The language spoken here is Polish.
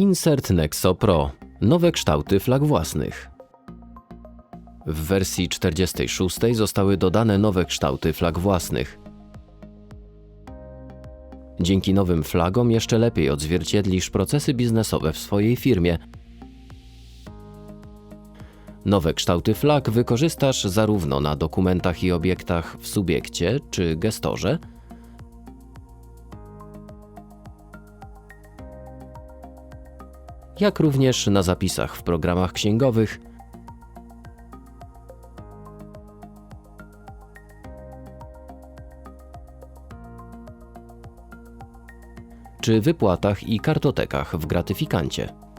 Insert Nexo Pro. Nowe kształty flag własnych. W wersji 46 zostały dodane nowe kształty flag własnych. Dzięki nowym flagom jeszcze lepiej odzwierciedlisz procesy biznesowe w swojej firmie. Nowe kształty flag wykorzystasz zarówno na dokumentach i obiektach w subiekcie czy gestorze, jak również na zapisach w programach księgowych, czy wypłatach i kartotekach w gratyfikancie.